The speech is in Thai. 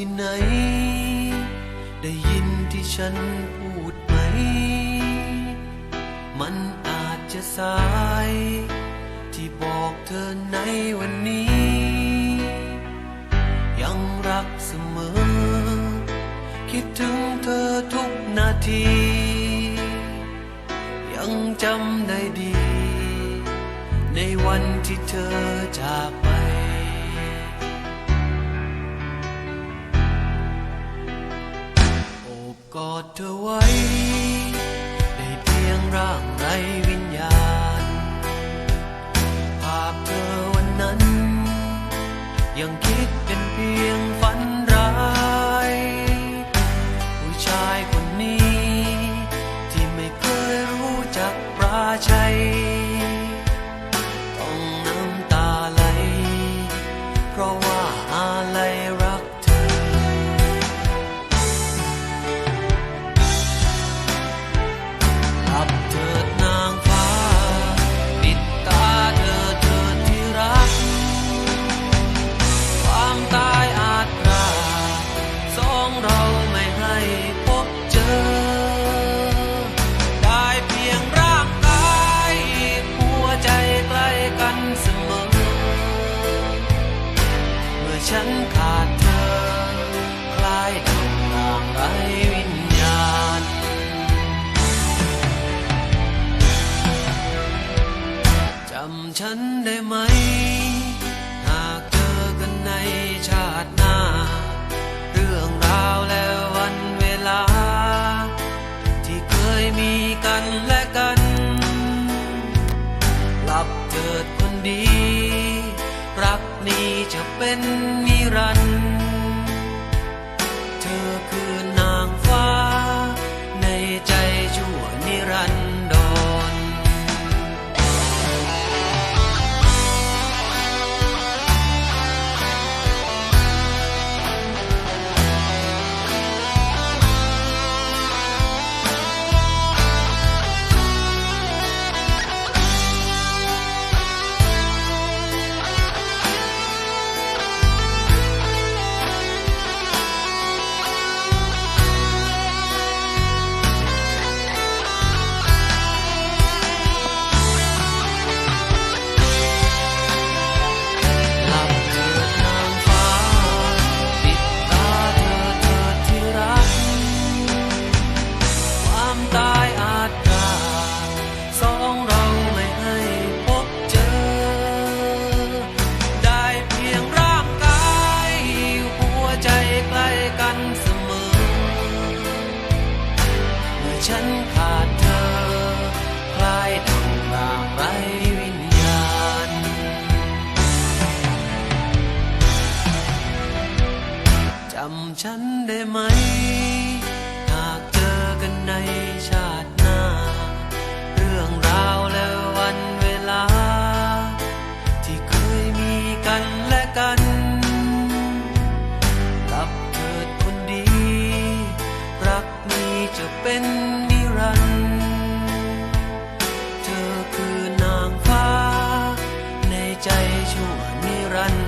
ที่ไหน ได้ยินที่ฉันพูดไหม มันอาจจะสาย ที่บอกเธอในวันนี้ ยังรักเสมอ คิดถึงเธอทุกนาที ยังจำได้ดี ในวันที่เธอจากไป กอดเธอไว้ ฉันได้ไหม หากเจอกันในชาติหน้า เรื่องราวและวันเวลา ที่เคยมีกันและกันหลับเถิดคนดี รักนี้จะเป็นนิรันดร์เธอคือำฉันได้ไหม หากเจอกันในชาติหน้า เรื่องราวและวันเวลา ที่เคยมีกันและกันรับเถิดคนดี รักนี้จะเป็นนิรันเธอคือนางฟ้า ในใจชั่วนิรันด